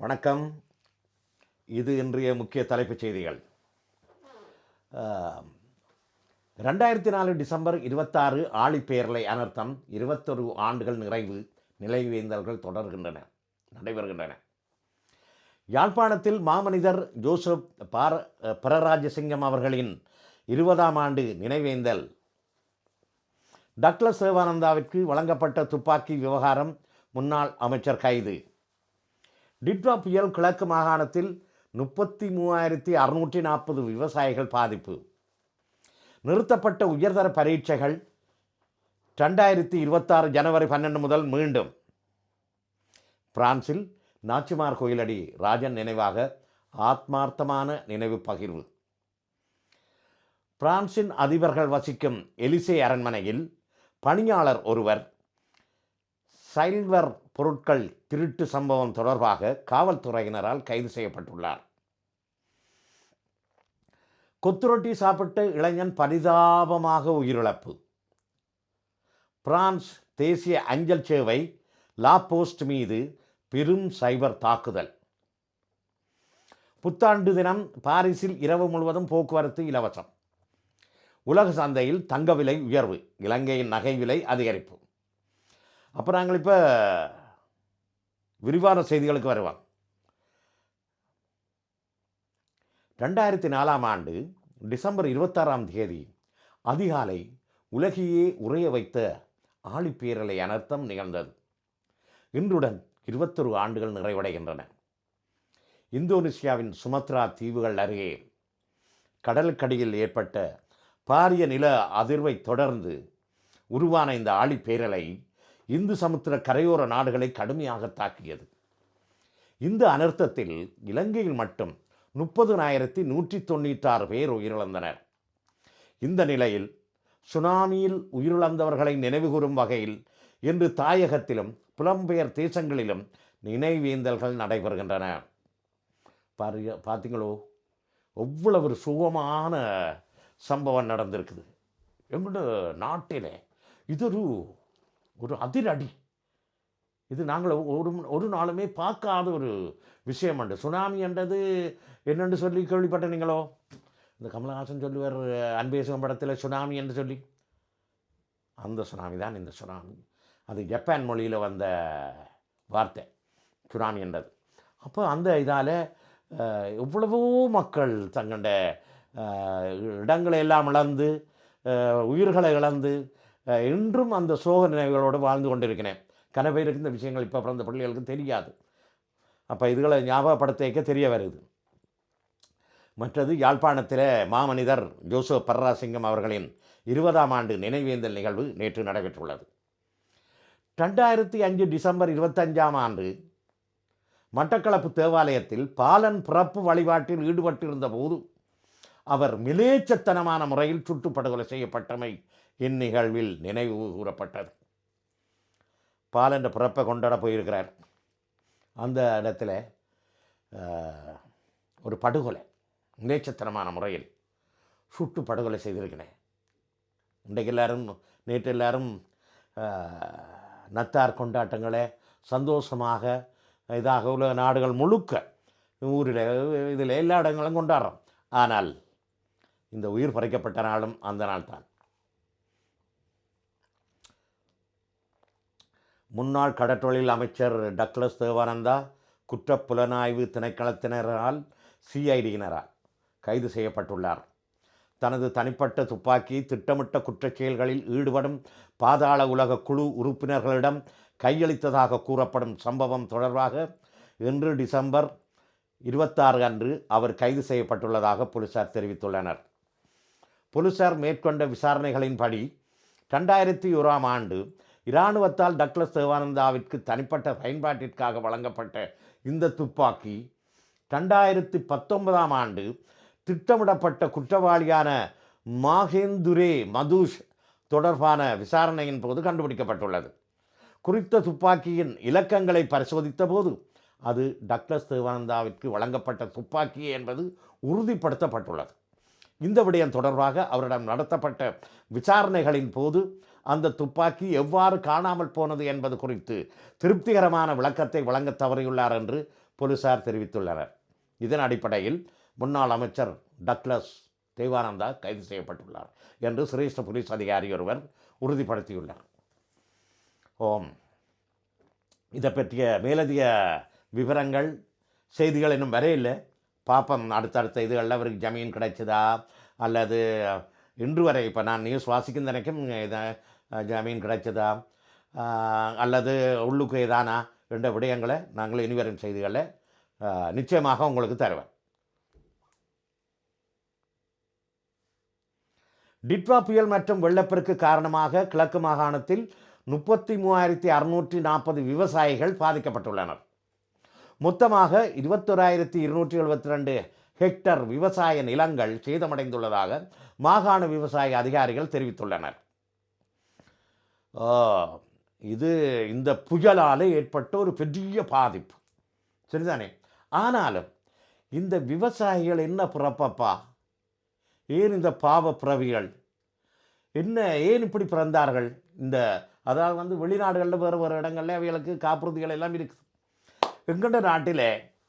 வணக்கம். இது இன்றைய முக்கிய தலைப்புச் செய்திகள். ரெண்டாயிரத்தி நாலு டிசம்பர் இருபத்தாறு ஆழிப்பேரலை அனர்த்தம் இருபத்தொரு ஆண்டுகள் நிறைவு நிலைவேந்தல்கள் தொடர்கின்றன நடைபெறுகின்றன. யாழ்ப்பாணத்தில் மாமனிதர் ஜோசப் பார பரராஜசிங்கம் அவர்களின் இருபதாம் ஆண்டு நினைவேந்தல். டக்ளஸ் சேவானந்தாவிற்கு வழங்கப்பட்ட துப்பாக்கி விவகாரம் முன்னாள் அமைச்சர் கைது. டிட்வா புயல் கிழக்கு மாகாணத்தில் முப்பத்தி மூவாயிரத்தி அறுநூற்றி நாற்பது விவசாயிகள் பாதிப்பு. நிறுத்தப்பட்ட உயர்தர பரீட்சைகள் ரெண்டாயிரத்தி இருபத்தாறு ஜனவரி பன்னெண்டு முதல் மீண்டும். பிரான்சில் நாச்சிமார் கோயிலடி ராஜன் நினைவாக ஆத்மார்த்தமான நினைவு பகிர்வு. பிரான்சின் அதிபர்கள் வசிக்கும் எலிசே அரண்மனையில் பணியாளர் ஒருவர் சைல்வர் பொருட்கள் திருட்டு சம்பவம் தொடர்பாக காவல்துறையினரால் கைது செய்யப்பட்டுள்ளார். கொத்துரொட்டி சாப்பிட்ட இளைஞன் பரிதாபமாக உயிரிழப்பு. பிரான்ஸ் தேசிய அஞ்சல் சேவை லா போஸ்ட் மீது பெரும் சைபர் தாக்குதல். புத்தாண்டு தினம் பாரிஸில் இரவு முழுவதும் போக்குவரத்து இலவசம். உலக சந்தையில் தங்க விலை உயர்வு இலங்கையின் நகை விலை அதிகரிப்பு. அப்போ நாங்கள் இப்போ விரிவான செய்திகளுக்கு வருவோம். ரெண்டாயிரத்தி நாலாம் ஆண்டு டிசம்பர் இருபத்தாறாம் தேதி அதிகாலை உலகையே உறைய வைத்த ஆழிப்பேரலை அனர்த்தம் நிகழ்ந்தது. இன்றுடன் இருபத்தொரு ஆண்டுகள் நிறைவடைகின்றன. இந்தோனேசியாவின் சுமத்ரா தீவுகள் அருகே கடலுக்கடியில் ஏற்பட்ட பாரிய நில அதிர்வை தொடர்ந்து உருவான இந்த ஆழிப்பேரலை இந்து சமுத்திர கரையோர நாடுகளை கடுமையாக தாக்கியது. இந்த அனர்த்தத்தில் இலங்கையில் மட்டும் முப்பதுனாயிரத்தி நூற்றி தொண்ணூற்றாறு பேர் உயிரிழந்தனர். இந்த நிலையில் சுனாமியில் உயிரிழந்தவர்களை நினைவுகூரும் வகையில் இன்று தாயகத்திலும் புலம்பெயர் தேசங்களிலும் நினைவேந்தல்கள் நடைபெறுகின்றன. பாரு பார்த்தீங்களோ எவ்வளவு ஒரு சுகமான சம்பவம் நடந்திருக்குது. எங்களோட நாட்டிலே இது ஒரு ஒரு அதிரடி. இது நாங்கள் ஒரு ஒரு நாளுமே பார்க்காத ஒரு விஷயம் உண்டு. சுனாமி என்றது என்னென்று சொல்லி கேள்விப்பட்ட நீங்களோ? இந்த கமலஹாசன் சொல்லுவார் அன்பேசும் படத்தில் சுனாமி என்று சொல்லி. அந்த சுனாமி தான் இந்த சுனாமி. அது ஜப்பான் மொழியில் வந்த வார்த்தை சுனாமி என்றது. அப்போ அந்த இதால் எவ்வளவோ மக்கள் தங்கண்ட இடங்களை எல்லாம் இழந்து உயிர்களை இழந்து இன்றும் அந்த சோக நினைவுகளோடு வாழ்ந்து கொண்டிருக்கிறேன். கன பேருக்கு இந்த விஷயங்கள் இப்போ பிறந்த பிள்ளைகளுக்கு தெரியாது. அப்போ இதுகளை ஞாபகப்படுத்திக்க தெரிய வருது. மற்றது யாழ்ப்பாணத்தில் மாமனிதர் ஜோசோ பர்ராசிங்கம் அவர்களின் இருபதாம் ஆண்டு நினைவேந்தல் நிகழ்வு நேற்று நடைபெற்றுள்ளது. ரெண்டாயிரத்தி அஞ்சு டிசம்பர் இருபத்தஞ்சாம் ஆண்டு மட்டக்களப்பு தேவாலயத்தில் பாலன் பிறப்பு வழிபாட்டில் ஈடுபட்டிருந்த போது அவர் மிலேச்சத்தனமான முறையில் சுட்டுப்படுகொலை செய்யப்பட்டமை இந்நிகழ்வில் நினைவு கூறப்பட்டது. பாலன்ற பிறப்பை கொண்டாட போயிருக்கிறார். அந்த இடத்துல ஒரு படுகொலை மிலேச்சத்தனமான முறையில் சுட்டு படுகொலை செய்திருக்கிறேன். இன்றைக்கு எல்லாரும் நேற்று எல்லாரும் நத்தார் கொண்டாட்டங்களை சந்தோஷமாக இதாக உலக நாடுகள் முழுக்க ஊரில் இதில் எல்லா இடங்களும் கொண்டாடுறோம். ஆனால் இந்த உயிர் பறிக்கப்பட்ட நாளும் அந்த நாள் தான் முன்னாள் கடற்றொழில் அமைச்சர் டக்ளஸ் தேவானந்தா குற்ற புலனாய்வு திணைக்களத்தினரால் சிஐடியினரால் கைது செய்யப்பட்டுள்ளார். தனது தனிப்பட்ட துப்பாக்கி திட்டமிட்ட குற்றச் செயல்களில் ஈடுபடும் பாதாள உலக குழு உறுப்பினர்களிடம் கையளித்ததாக கூறப்படும் சம்பவம் தொடர்பாக இன்று டிசம்பர் இருபத்தாறு அன்று அவர் கைது செய்யப்பட்டுள்ளதாக போலீசார் தெரிவித்துள்ளனர். போலீசார் மேற்கொண்ட விசாரணைகளின்படி ரெண்டாயிரத்தி ஓராம் ஆண்டு இராணுவத்தால் டக்ளஸ் தேவானந்தாவிற்கு தனிப்பட்ட பயன்பாட்டிற்காக வழங்கப்பட்ட இந்த துப்பாக்கி ரெண்டாயிரத்தி பத்தொன்பதாம் ஆண்டு திட்டமிடப்பட்ட குற்றவாளியான மாகேந்துரே மதுஷ் தொடர்பான விசாரணையின் போது கண்டுபிடிக்கப்பட்டுள்ளது. குறித்த துப்பாக்கியின் இலக்கங்களை பரிசோதித்த போது அது டக்ளஸ் தேவானந்தாவிற்கு வழங்கப்பட்ட துப்பாக்கி என்பது உறுதிப்படுத்தப்பட்டுள்ளது. இந்த விடயம் தொடர்பாக அவரிடம் நடத்தப்பட்ட விசாரணைகளின் போது அந்த துப்பாக்கி எவ்வாறு காணாமல் போனது என்பது குறித்து திருப்திகரமான விளக்கத்தை வழங்க தவறியுள்ளார் என்று போலீசார் தெரிவித்துள்ளனர். இதன் அடிப்படையில் முன்னாள் அமைச்சர் டக்ளஸ் தேவானந்தா கைது செய்யப்பட்டுள்ளார் என்று சிரேஷ்ட போலீஸ் அதிகாரி ஒருவர் உறுதிப்படுத்தியுள்ளார். ஓம். இதை பற்றிய மேலதிக விவரங்கள் செய்திகள் இன்னும் வரையில்லை. பாப்பம் அடுத்தடுத்த இதுகளில் அவருக்கு ஜமீன் கிடைச்சதா? அல்லது இன்று வரை இப்போ நான் நியூஸ் வாசிக்கும் நினைக்கும் இதை ஜமீன் கிடைச்சதா? அல்லது உள்ளுக்கு ஏதானா? என்ற விடயங்களை நாங்கள் இனிவரும் செய்திகளை நிச்சயமாக உங்களுக்கு தருவேன். டிட்வா புயல் மற்றும் வெள்ளப்பெருக்கு காரணமாக கிழக்கு மாகாணத்தில் முப்பத்தி மூவாயிரத்தி அறுநூற்றி நாற்பது விவசாயிகள் பாதிக்கப்பட்டுள்ளனர். மொத்தமாக இருபத்தொராயிரத்தி இருநூற்றி எழுபத்தி ரெண்டு ஹெக்டர் விவசாய நிலங்கள் சேதமடைந்துள்ளதாக மாகாண விவசாய அதிகாரிகள் தெரிவித்துள்ளனர். இது இந்த புயலால் ஏற்பட்ட ஒரு பெரிய பாதிப்பு. சரிதானே? ஆனாலும் இந்த விவசாயிகள் என்ன பிறப்பப்பா? ஏன் இந்த பாவ பிறவிகள்? என்ன ஏன் இப்படி பிறந்தார்கள்? இந்த அதாவது வந்து வெளிநாடுகளில் வேறு வேறு இடங்களில் அவைகளுக்கு காப்புறுதிகள் எல்லாம் இருக்குது எங்கள்ட நாட்டில்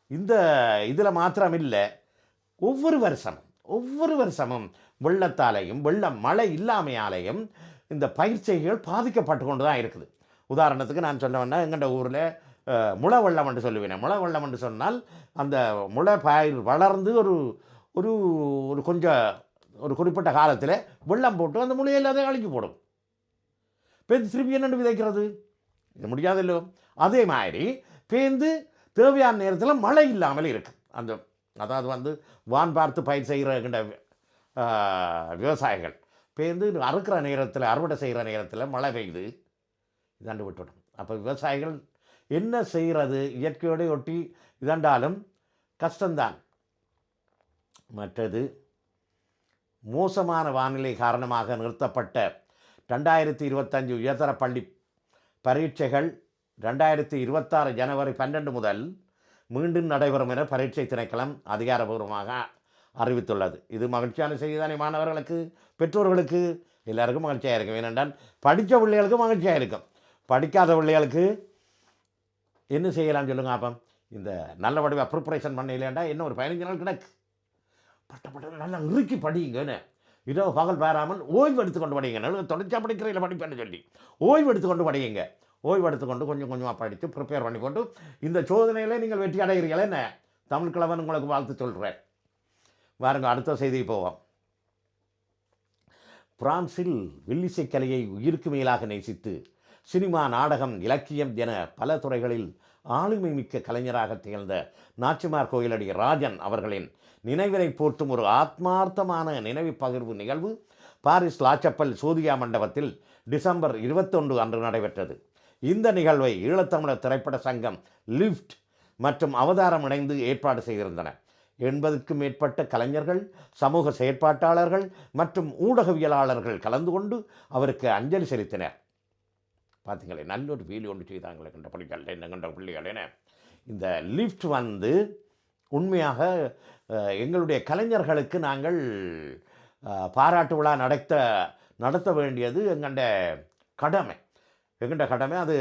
இந்த இதில் மாத்திரம் இல்லை ஒவ்வொரு வருஷமும் ஒவ்வொரு வருஷமும் வெள்ளத்தாலையும் வெள்ளம் மழை இல்லாமையாலையும் இந்த பயிற்சிகள் பாதிக்கப்பட்டு கொண்டு தான் இருக்குது. உதாரணத்துக்கு நான் சொன்னவன்னா எங்கள்ட ஊரில் முளை வெள்ளம் என்று சொல்லுவேன் முளை வெள்ளம் என்று சொன்னால் அந்த முளை பயிர் வளர்ந்து ஒரு ஒரு ஒரு கொஞ்சம் ஒரு குறிப்பிட்ட காலத்தில் வெள்ளம் போட்டு அந்த முளையை இல்லாத அழிஞ்சு போடும். பேந்து திருப்பி என்னென்னு விதைக்கிறது? இது முடியாதல்லோ அதே மாதிரி பேந்து தேவையான நேரத்தில் மழை இல்லாமல் இருக்குது அந்த அதாவது வந்து வான் பார்த்து பயிர் செய்கிற விவசாயிகள் பேந்து அறுக்கிற நேரத்தில் அறுவடை செய்கிற நேரத்தில் மழை பெய்யுது இதாண்டு விட்டுவிடும் அப்போ விவசாயிகள் என்ன செய்கிறது? இயற்கையோடு ஒட்டி இதண்டாலும் கஷ்டம்தான். மற்றது மோசமான வானிலை காரணமாக நிறுத்தப்பட்ட ரெண்டாயிரத்தி இருபத்தஞ்சு உயர்தர பள்ளி பரீட்சைகள் ரெண்டாயிரத்தி இருபத்தாறு ஜனவரி பன்னெண்டு முதல் மீண்டும் நடைபெறும் என பரீட்சை திணைக்களம் அதிகாரபூர்வமாக அறிவித்துள்ளது. இது மகிழ்ச்சியான செய்திதானே மாணவர்களுக்கு பெற்றோர்களுக்கு? எல்லாருக்கும் மகிழ்ச்சியாக இருக்கும். ஏனென்றால் படித்த பிள்ளைகளுக்கு மகிழ்ச்சியாக இருக்கும். படிக்காத பிள்ளைகளுக்கு என்ன செய்யலாம் சொல்லுங்க அப்போ இந்த நல்ல வடிவ ப்ரிப்பரேஷன் பண்ணலையாண்டா இன்னும் ஒரு பதினஞ்சு நாள் கிடக்கு? பட்ட பட்ட நல்லா இறுக்கி படியுங்கன்னு இதோ பகல் பாராமல் ஓய்வு எடுத்துக்கொண்டு படியுங்க நல்ல தொடர்ச்சியாக படிக்கிறீங்கள படிப்பேன்னு சொல்லி ஓய்வு எடுத்துக்கொண்டு படியுங்க ஓய்வெடுத்து கொண்டு கொஞ்சம் கொஞ்சமாக படித்து ப்ரிப்பேர் பண்ணிக்கொண்டு இந்த சோதனையிலே நீங்கள் வெற்றி அடைகிறீங்களே என்ன? தமிழ் கிழவன் உங்களுக்கு வாழ்த்து சொல்கிறேன் வாருங்க அடுத்த செய்தி போவோம். பிரான்சில் வில்லிசை கலையை உயிருக்கு மேலாக நேசித்து சினிமா நாடகம் இலக்கியம் என பல துறைகளில் ஆளுமை மிக்க கலைஞராக திகழ்ந்த நாச்சிமார் கோயிலடி ராஜன் அவர்களின் நினைவினை போற்றும் ஒரு ஆத்மார்த்தமான நினைவு பகிர்வு நிகழ்வு பாரிஸ் லாச்சப்பல் சூதியா மண்டபத்தில் டிசம்பர் இருபத்தொன்று அன்று நடைபெற்றது. இந்த நிகழ்வை ஈழத்தமிழர் திரைப்பட சங்கம் லிஃப்ட் மற்றும் அவதாரம் இணைந்து ஏற்பாடு செய்திருந்தன. எண்பதுக்கும் மேற்பட்ட கலைஞர்கள் சமூக செயற்பாட்டாளர்கள் மற்றும் ஊடகவியலாளர்கள் கலந்து கொண்டு அவருக்கு அஞ்சலி செலுத்தினர். பார்த்தீங்களே நல்ல ஒரு வீலி ஒன்று செய்தாங்களே கண்ட பிள்ளைகள் என்ன கண்ட பிள்ளைகள் இந்த லிஃப்ட் வந்து உண்மையாக எங்களுடைய கலைஞர்களுக்கு நாங்கள் பாராட்டு விழா நடத்த நடத்த வேண்டியது எங்கண்ட கடமை. என்கின்ற கடமை அது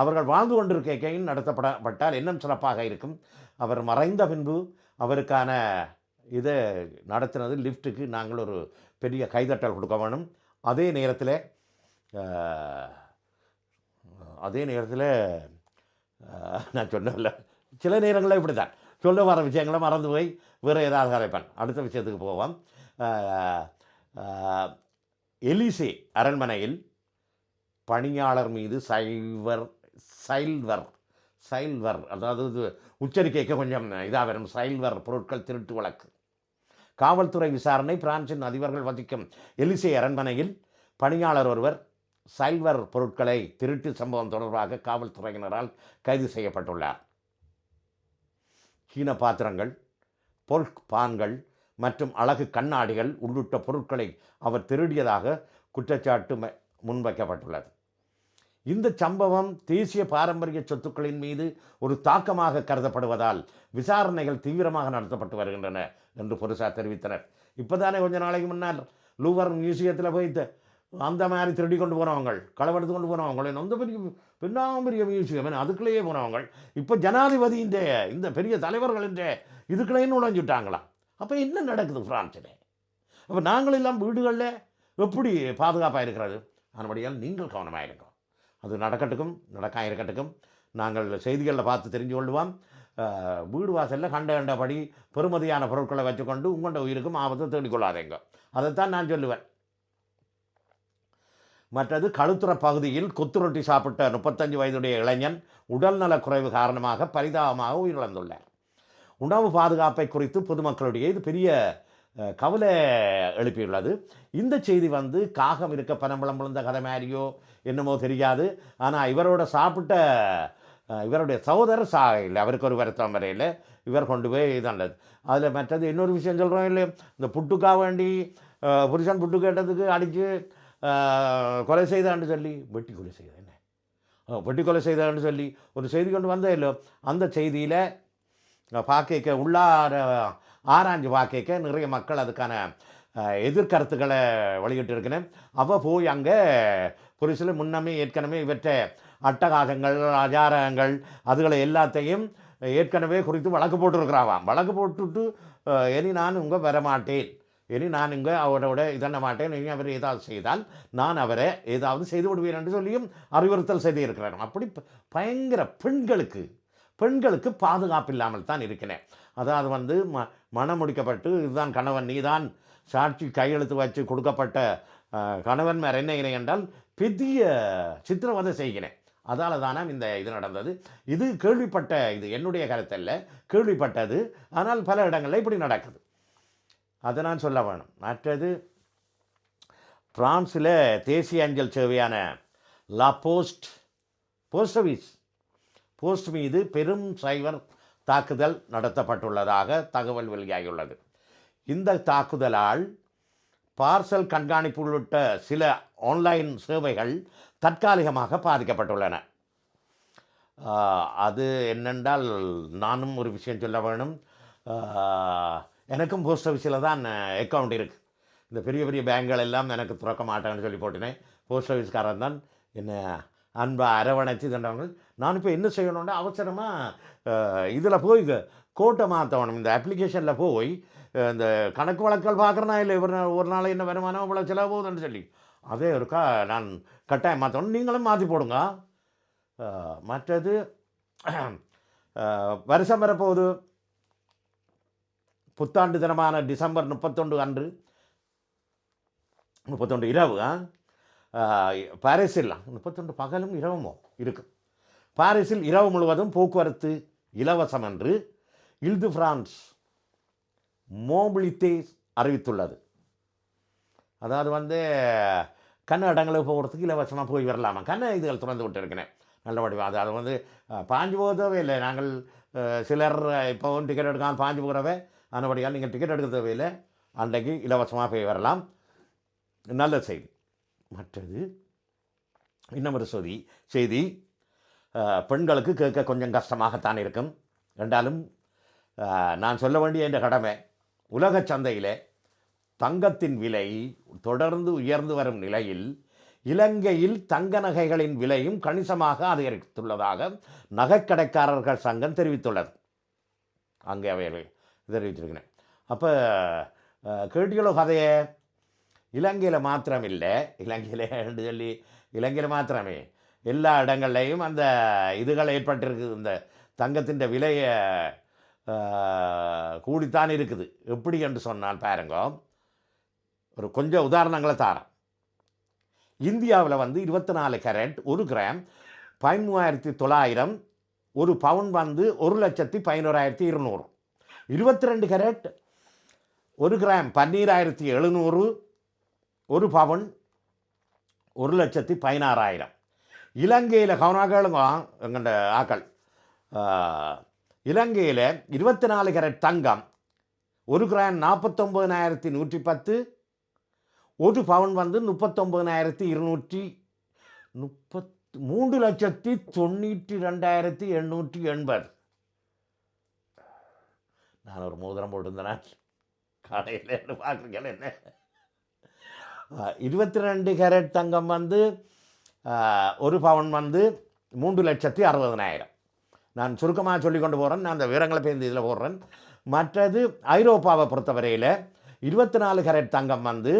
அவர்கள் வாழ்ந்து கொண்டிருக்கையும் நடத்தப்படப்பட்டால் இன்னும் சிறப்பாக இருக்கும். அவர் மறைந்த பின்பு அவருக்கான இதை நடத்தினது லிஃப்ட்டுக்கு நாங்கள் ஒரு பெரிய கைதட்டல் கொடுக்க வேணும். அதே நேரத்தில் அதே நேரத்தில் நான் சொன்னேன்ல சில நேரங்களில் இப்படி தான் சொல்ல வர விஷயங்களை மறந்து போய் வேறு ஏதாவது கலைப்பேன் அடுத்த விஷயத்துக்கு போவோம். எலிசே அரண்மனையில் பணியாளர் மீது சைவர் சைல்வர் சைல்வர் அதாவது இது உச்சரிக்கைக்கு கொஞ்சம் இதாக வரும். சைல்வர் பொருட்கள் திருட்டு வழக்கு. காவல்துறை விசாரணை பிரான்சின் அதிபர்கள் வசிக்கும் எலிசே அரண்மனையில் பணியாளர் ஒருவர் சைல்வர் பொருட்களை திருட்டு சம்பவம் தொடர்பாக காவல்துறையினரால் கைது செய்யப்பட்டுள்ளார். சீன பாத்திரங்கள் பொல்க் பான்கள் மற்றும் அழகு கண்ணாடிகள் உள்ளிட்ட பொருட்களை அவர் திருடியதாக குற்றச்சாட்டு ம- முன்வைக்கப்பட்டுள்ளது. இந்த சம்பவம் தேசிய பாரம்பரிய சொத்துக்களின் மீது ஒரு தாக்கமாக கருதப்படுவதால் விசாரணைகள் தீவிரமாக நடத்தப்பட்டு வருகின்றன என்று போலீசார் தெரிவித்தனர். இப்போதானே கொஞ்ச நாளைக்கு முன்னால் லூவர் மியூசியத்தில் போய் அந்த மாதிரி திருடி கொண்டு போனவங்க களவெடுத்து கொண்டு போனவங்க எந்த பெரிய பின்னாம் பெரிய மியூசியம் அதுக்குள்ளேயே போனவங்க இப்போ ஜனாதிபதியின் இந்த பெரிய தலைவர்களின் இதுக்குள்ளேயே நுழைஞ்சுட்டாங்களாம் அப்போ என்ன நடக்குது பிரான்ஸில் அப்போ நாங்கள் எல்லாம் வீடுகளில் எப்படி பாதுகாப்பாக இருக்கிறது? அதன்படியால் நீங்கள் கவனமாக இருக்கணும் அது நடக்கட்டுக்கும் நடக்காக இருக்கட்டுக்கும் நாங்கள் செய்திகளில் பார்த்து தெரிஞ்சு கொள்வோம் வீடு வாசலில் கண்ட கண்டபடி பெறுமதியான பொருட்களை வச்சுக்கொண்டு உங்கள்கிட்ட உயிருக்கும் ஆபத்தை தேடிக்கொள்ளாதீங்க. அதைத்தான் நான் சொல்லுவேன். மற்றது கழுத்துற பகுதியில் கொத்துரொட்டி சாப்பிட்ட முப்பத்தஞ்சு வயதுடைய இளைஞன் உடல்நலக் குறைவு காரணமாக பரிதாபமாக உயிரிழந்துள்ளார். உணவு பாதுகாப்பை குறித்து பொதுமக்களுடைய இது பெரிய கவலை எழுப்பியுள்ளது. இந்த செய்தி வந்து காகம் இருக்க பனம்பழம் விழுந்த கதை மாதிரியோ என்னமோ தெரியாது. ஆனால் இவரோட சாப்பிட்ட இவருடைய சகோதரர் சா இல்லை அவருக்கு ஒரு வருத்தம் வரையில் இவர் கொண்டு போய் இதாண்டது அதில் மற்றது இன்னொரு விஷயம் சொல்கிறோம் இல்லை இந்த புட்டுக்காக வேண்டி புருஷன் புட்டு கேட்டதுக்கு அடித்து கொலை செய்தான்னு சொல்லி வெட்டி கொலை செய்த என்ன? வெட்டி கொலை செய்தான்னு சொல்லி ஒரு செய்தி கொண்டு வந்தே இல்லை அந்த செய்தியில் பார்க்க உள்ளார ஆராய்ஞ்சு பார்க்க நிறைய மக்கள் அதுக்கான எதிர்கருத்துக்களை வெளியிட்டிருக்கிறேன் இருக்கிறேன் போய் அங்கே புரிசில் முன்னமே ஏற்கனவே இவற்றை அட்டகாசங்கள் அஜாரங்கள் அதுகளை எல்லாத்தையும் ஏற்கனவே குறித்து வழக்கு போட்டிருக்கிறாவாம் வழக்கு போட்டுட்டு இனி நான் உங்க வரமாட்டேன். இனி நான் இங்கே அவரோட இதண்ண மாட்டேன். இனி அவர் ஏதாவது செய்தால் நான் அவரை ஏதாவது செய்து விடுவேன் என்று சொல்லியும் அறிவுறுத்தல் செய்திருக்கிறார். அப்படி பயங்கர பெண்களுக்கு பெண்களுக்கு பாதுகாப்பு இல்லாமல் தான் இருக்கிறேன் அதாவது வந்து ம மனம் முடிக்கப்பட்டு இதுதான் கணவன் நீதான் சாட்சி கையெழுத்து வச்சு கொடுக்கப்பட்ட கணவன் மேற என்ன என்றால் பெரிய சித்திரவதை செய்கிறேன். அதால தானே இந்த இது நடந்தது. இது கேள்விப்பட்ட இது என்னுடைய கருத்தல்ல கேள்விப்பட்டது. ஆனால் பல இடங்களில் இப்படி நடக்குது. அதை நான் சொல்ல வேணும். மற்றது பிரான்ஸில் தேசிய அஞ்சல் சேவையான La Poste post office post மீது பெரும் சைவர் தாக்குதல் நடத்தப்பட்டுள்ளதாக தகவல் வெளியாகியுள்ளது. இந்த தாக்குதலால் பார்சல் கண்காணிப்பு உள்ளிட்ட சில ஆன்லைன் சேவைகள் தற்காலிகமாக பாதிக்கப்பட்டுள்ளன. அது என்னென்றால் நானும் ஒரு விஷயம் சொல்ல வேணும். எனக்கும் போஸ்ட் ஆஃபீஸில் தான் அக்கௌண்ட் இருக்குது இந்த பெரிய பெரிய பேங்குகள் எல்லாம் எனக்கு திறக்க மாட்டேன்னு சொல்லி போட்டினேன். போஸ்ட் ஆஃபீஸ்காரன் தான். என்ன அன்பை அரவணைத்து தண்டவர்கள். நான் இப்போ என்ன செய்யணும்னா அவசரமாக இதில் போய் கோட்டை மாற்றணும் இந்த அப்ளிகேஷனில் போய் இந்த கணக்கு வழக்கல் பார்க்குறனா இல்லை ஒரு நாள் ஒரு நாள் என்ன வருமானம் இவ்வளோ செலவு போகுதுன்னு சொல்லி. அதே இருக்கா நான் கட்டாயம் மாற்றணும் நீங்களும் மாற்றி போடுங்க. மற்றது வருஷம் வரப்போகுது. புத்தாண்டு தினமான டிசம்பர் முப்பத்தொன்று அன்று. முப்பத்தொன்று இரவு ஆ? பாரிஸில் முப்பத்தொன்று பகலும் இரவுமோ இருக்கு. பாரிஸில் இரவு முழுவதும் போக்குவரத்து இலவசம் என்று இல்து பிரான்ஸ் மோபிளித்தே அறிவித்துள்ளது. அதாவது வந்து கண்ண இடங்களுக்கு போகிறதுக்கு இலவசமாக போய் வரலாமா? கண்ண இதுகள் திறந்து விட்டு இருக்கிறேன் நல்லபடி அது அது வந்து பாஞ்சு போகவே இல்லை. நாங்கள் சிலர் இப்போவும் டிக்கெட் எடுக்காமல் பாஞ்சு போகிறவே அந்தபடியால் நீங்கள் டிக்கெட் எடுக்க தேவையில்லை. அன்றைக்கு இலவசமாக போய் வரலாம். நல்ல செய்தி. மற்றது. இன்னமொரு சொதி செய்தி பெண்களுக்கு கேட்க கொஞ்சம் கஷ்டமாகத்தான் இருக்கும். என்றாலும் நான் சொல்ல வேண்டிய இந்த கடமை உலக சந்தையில் தங்கத்தின் விலை தொடர்ந்து உயர்ந்து வரும் நிலையில் இலங்கையில் தங்க நகைகளின் விலையும் கணிசமாக அதிகரித்துள்ளதாக நகைக்கடைக்காரர்கள் சங்கம் தெரிவித்துள்ளது. அங்கே அவைகள் தெரிவிச்சிருக்கிறேன் அப்போ கேட்டீங்களோ கதையை? இலங்கையில் மாத்திரம் இல்லை இலங்கையில் என்று சொல்லி இலங்கையில் மாத்திரமே. எல்லா இடங்கள்லையும் அந்த இதுகள் ஏற்பட்டிருக்குது. இந்த தங்கத்தின் விலையை கூடித்தான் இருக்குது. எப்படி என்று சொன்னால் பாருங்க. ஒரு கொஞ்சம் உதாரணங்களை தாரேன். இந்தியாவில் வந்து இருபத்தி நாலு கேரட் ஒரு கிராம் பதிமூவாயிரத்தி தொள்ளாயிரம் ஒரு பவுன் வந்து ஒரு லட்சத்தி பதினோராயிரத்தி இருநூறு. இருபத்தி ரெண்டு கேரட் ஒரு கிராம் பன்னீராயிரத்தி எழுநூறு பவுன் ஒரு லட்சத்தி பதினாறாயிரம். இலங்கையில் கவனாக்களுங்க எங்கள்ட ஆக்கள். இலங்கையில் இருபத்தி நாலு கரட் தங்கம் ஒரு கிராம் நாற்பத்தொம்பதினாயிரத்தி நூற்றி பத்து ஒரு பவுன் வந்து முப்பத்தொம்பதினாயிரத்தி இருநூற்றி முப்பத் மூன்று லட்சத்தி தொண்ணூற்றி ரெண்டாயிரத்தி எண்ணூற்றி எண்பது. நான் ஒரு மோதிரம் போட்டிருந்தேன்? கடையில் பார்க்குறீங்களே என்ன? இருபத்தி ரெண்டு கேரட் தங்கம் வந்து ஒரு பவுன் வந்து மூன்று லட்சத்தி அறுபதனாயிரம். நான் சுருக்கமாக சொல்லி கொண்டு போகிறேன் நான் அந்த விவரங்களை பேருந்து இதில் போடுறேன். மற்றது ஐரோப்பாவை பொறுத்தவரையில் இருபத்தி நாலு கேரட் தங்கம் வந்து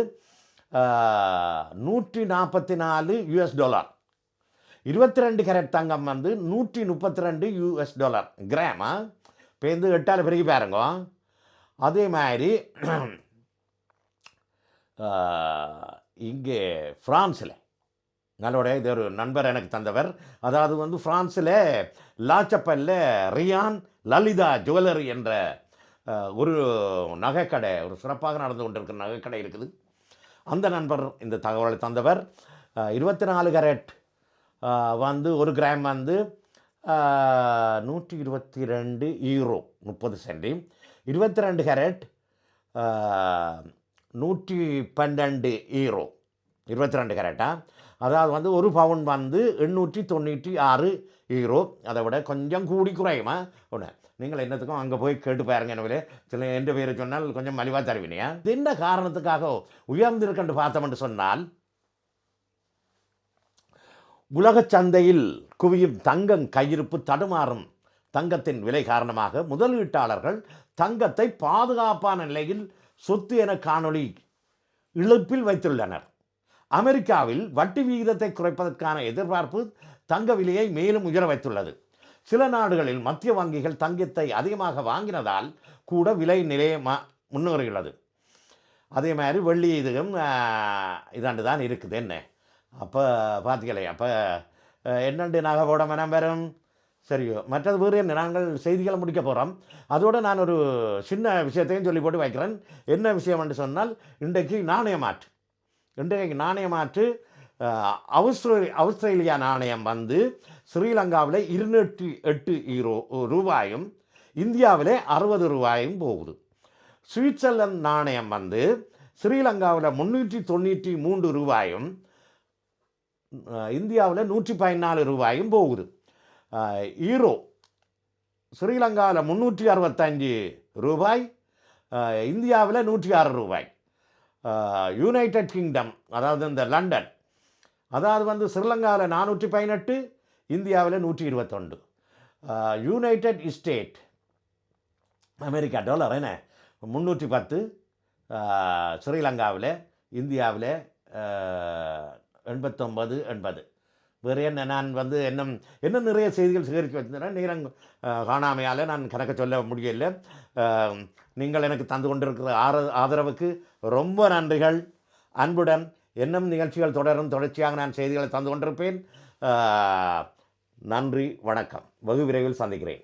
நூற்றி நாற்பத்தி நாலு யூஎஸ் டாலர். இருபத்தி ரெண்டு கேரட் தங்கம் வந்து நூற்றி முப்பத்தி ரெண்டு யூஎஸ் டாலர். கிராமா பேருந்து எட்டால் பிறகு பாருங்க. அதே மாதிரி இங்கே ஃப்ரான்ஸில் நல்லோடைய இது ஒரு நண்பர் எனக்கு தந்தவர். அதாவது வந்து ஃப்ரான்ஸில் லாச்சப்பல்ல ரியான் லலிதா ஜுவல்லரி என்ற ஒரு நகைக்கடை ஒரு சிறப்பாக நடந்து கொண்டிருக்கிற நகைக்கடை இருக்குது. அந்த நண்பர் இந்த தகவலை தந்தவர். இருபத்தி நாலு கேரட் வந்து ஒரு கிராம் வந்து நூற்றி இருபத்தி ரெண்டு ஈரோ முப்பது சென்டி. இருபத்தி ரெண்டு கேரட் நூற்றி பன்னெண்டு ஈரோ இருபத்தி ரெண்டு கரெக்டாக அதாவது வந்து ஒரு பவுன் வந்து எண்ணூற்றி தொண்ணூற்றி ஆறு ஈரோ அதை விட கொஞ்சம் கூடி குறையுமா? ஒன்று நீங்கள் என்னத்துக்கும் அங்கே போய் கேட்டு பாருங்க எனவே சில எந்த பேரை சொன்னால் கொஞ்சம் மலிவாக தருவினியா என்ன காரணத்துக்காக உயர்ந்திருக்கன்று பார்த்தோம்னு சொன்னால் உலகச் சந்தையில் குவியும் தங்கம் கையிருப்பு தடுமாறும் தங்கத்தின் விலை காரணமாக முதலீட்டாளர்கள் தங்கத்தை பாதுகாப்பான நிலையில் சொத்து என காணொளி இழுப்பில் வைத்துள்ளனர். அமெரிக்காவில் வட்டி விகிதத்தை குறைப்பதற்கான எதிர்பார்ப்பு தங்க விலையை மேலும் உயர வைத்துள்ளது. சில நாடுகளில் மத்திய வங்கிகள் தங்கத்தை அதிகமாக வாங்கினதால் கூட விலை நிலைய முன்னேறுகிறது அதே மாதிரி வெள்ளி இதுவும் இதாண்டு தான் இருக்குது. என்ன? அப்போ பார்த்துக்கலையே அப்போ என்னண்டு நகை போட மனம் வரும்? சரியோ மற்றது வேறு என்ன? நாங்கள் செய்திகளை முடிக்க போகிறோம் அதோடு நான் ஒரு சின்ன விஷயத்தையும் சொல்லி போட்டு வைக்கிறேன். என்ன விஷயம் என்று சொன்னால் இன்றைக்கு நாணய மாற்று இன்றைக்கு நாணய மாற்று அவுஸ்திரே அவுஸ்திரேலியா நாணயம் வந்து ஸ்ரீலங்காவில் இருநூற்றி எட்டு ஈரோ ரூபாயும் இந்தியாவில் அறுபது ரூபாயும் போகுது. சுவிட்சர்லாந்து நாணயம் வந்து ஸ்ரீலங்காவில் முந்நூற்றி தொண்ணூற்றி மூன்று ரூபாயும் இந்தியாவில் நூற்றி பதினாலு ரூபாயும் போகுது. ஈரோ. ஸ்ரீலங்காவில் முந்நூற்றி அறுபத்தஞ்சு ரூபாய். இந்தியாவில் நூற்றி ஆறு ரூபாய். யுனைடெட் கிங்டம் அதாவது இந்த லண்டன். அதாவது வந்து ஸ்ரீலங்காவில் நானூற்றி பதினெட்டு இந்தியாவில் நூற்றி இருபத்தொண்டு யுனைடெட் ஸ்டேட் அமெரிக்கா டாலர் என்ன? முந்நூற்றி பத்து. ஸ்ரீலங்காவில் இந்தியாவில் எண்பத்தொம்பது எண்பது. வேறு என்ன? நான் வந்து என்ன என்ன நிறைய செய்திகள் சேகரித்து வச்சிருந்தேன். நேரம் காணாமையால் நான் கணக்க சொல்ல முடியல. நீங்கள் எனக்கு தந்து கொண்டிருக்கிற ஆர ஆதரவுக்கு ரொம்ப நன்றிகள். அன்புடன் என்னும் நிகழ்ச்சிகள் தொடரும். தொடர்ச்சியாக நான் செய்திகளை தந்து கொண்டிருப்பேன். நன்றி வணக்கம். வெகு விரைவில் சந்திக்கிறேன்.